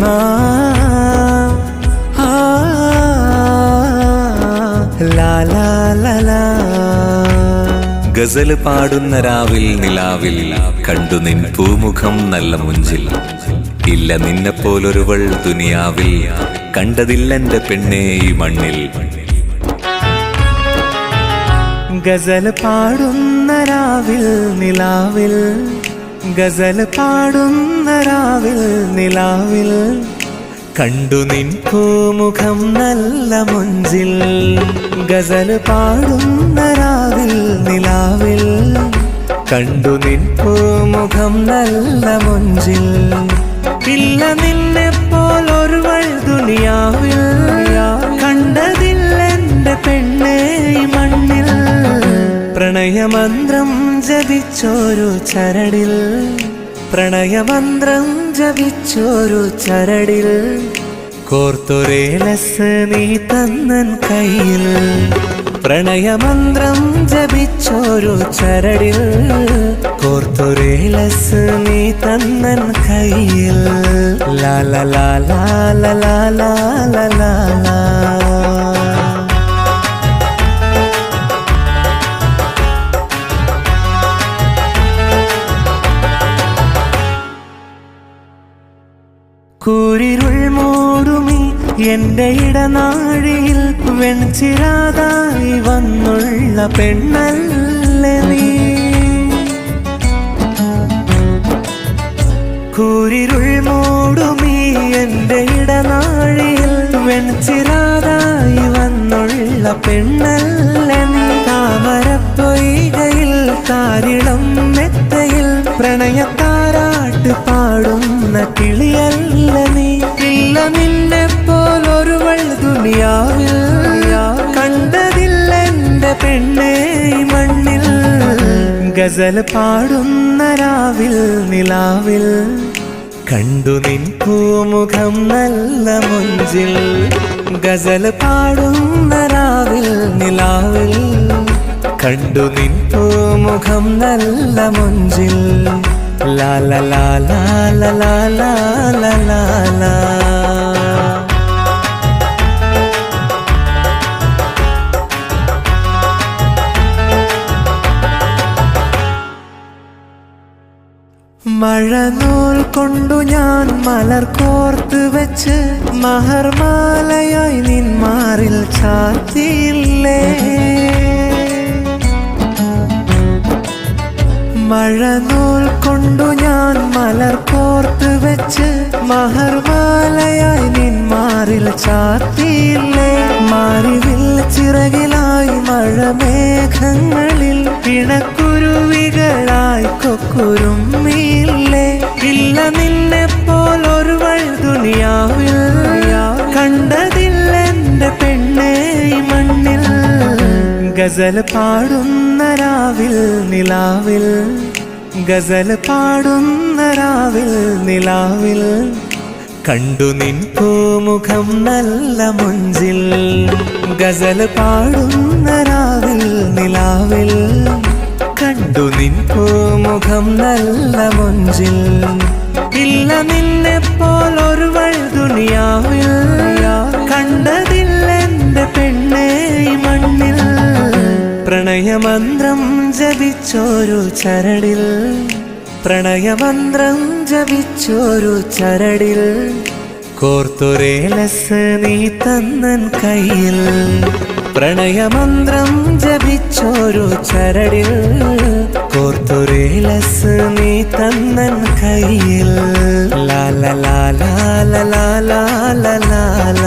ലാ. ഗസൽ പാടുന്ന രാവിൽ നിലാവിൽ കണ്ടു നിൻ പൂമുഖം നല്ല മുഞ്ചിൽ. ഇല്ല നിന്നെപ്പോലൊരുവൾ ദുനിയാവിൽ കണ്ടതില്ലെന്റെ പെണ്ണേ ഈ മണ്ണിൽ. ഗസൽ പാടുന്ന രാവിൽ നിലാവിൽ ഗസൽ പാടുന്ന രാവിൽ നിലാവിൽ കണ്ടു നിൻ പൂമുഖം നല്ല മുഞ്ചിൽ. ഗസൽ പാടുന്ന രാവിൽ നിലാവിൽ കണ്ടു നിൻ പൂമുഖം നല്ല മുഞ്ചിൽ. ഇല്ല നിന്നെ പോലൊരുവൾ ദുനിയാവിൽ കണ്ടതില്ലെന്റെ പെണ്ണേ മണ്ണിൽ. പ്രണയമന്ത്രം ജപിച്ചോരു ചരടിൽ പ്രണയമന്ത്രം ജപിച്ചോരു ചരടിൽ കോർത്തൊരേലസ് നീ തന്നൻ കയ്യിൽ പ്രണയമന്ത്രം ജപിച്ചോരു ചരടിൽ കോർത്തൊരേലസ് നീ തന്നൻ കയ്യിൽ ലാല കൂരിരുൾ മൂടുമി എന്റെ ഇടനാഴിയിൽ വെൺചിരാതായി വന്നുള്ള പെണ്ണല്ലേ നീ? കൂരിരുൾ മൂടുമീ എന്റെ ഇടനാഴിയിൽ വെൺചിരാതായി വന്നുള്ള പെണ്ണല്ല നീ? താമരപ്പൊയ്കയിൽ താരിളം നിന്നെ പോലൊരുവൾ ദുനിയാവിൽ കണ്ടതില്ല എന്റെ പെണ്ണേ മണ്ണിൽ ഗസൽ പാടുന്ന രാവിൽ നിലാവിൽ കണ്ടു നിൻ പൂമുഖം നല്ല മുഞ്ചിൽ ഗസൽ പാടുന്ന രാവിൽ നിലാവിൽ കണ്ടു നിൻ പൂമുഖം നല്ല മുഞ്ചിൽ ലാല ലാല ലാല ലാല ലാല മഴനൂൽ കൊണ്ടു ഞാൻ മലർ കോർത്ത് വെച്ച് മഹർമാലയായി നിന്മാറിൽ ചാത്തിയില്ലേ മഴനൂൽ കൊണ്ടു ഞാൻ മലർ കോർത്ത് വെച്ച് മഹർമാലയായി നിന്മാറിൽ ചാത്തിയില്ലേ മാറിവിൽ ചിറകിലായി മഴമേഘങ്ങളിൽ ഇണക്കുരുവികളായി ഗസൽ പാടുന്ന രാവിൽ നിലാവിൽ ഗസൽ പാടുന്ന രാവിൽ നിലാവിൽ. കണ്ടു നിൻ പൂമുഖം നല്ല മുഞ്ചിൽ ഗസൽ പാടുന്ന രാവിൽ നിലാവിൽ. കണ്ടു നിൻ പൂമുഖം നല്ല മുഞ്ചിൽ ഇല്ല നിന്നെ പോലൊരുവൾ പ്രണയമന്ത്രം ജപിച്ചോരു ചരടിൽ പ്രണയമന്ത്രം ജപിച്ചോരു ചരടിൽ കോർത്തുരേലസ് നീ തന്നൻ കയ്യിൽ പ്രണയമന്ത്രം ജപിച്ചോരു ചരടിൽ കോർത്തുരേലസ് നീ തന്നൻ കയ്യിൽ ലാല ലാല ലാല ലാല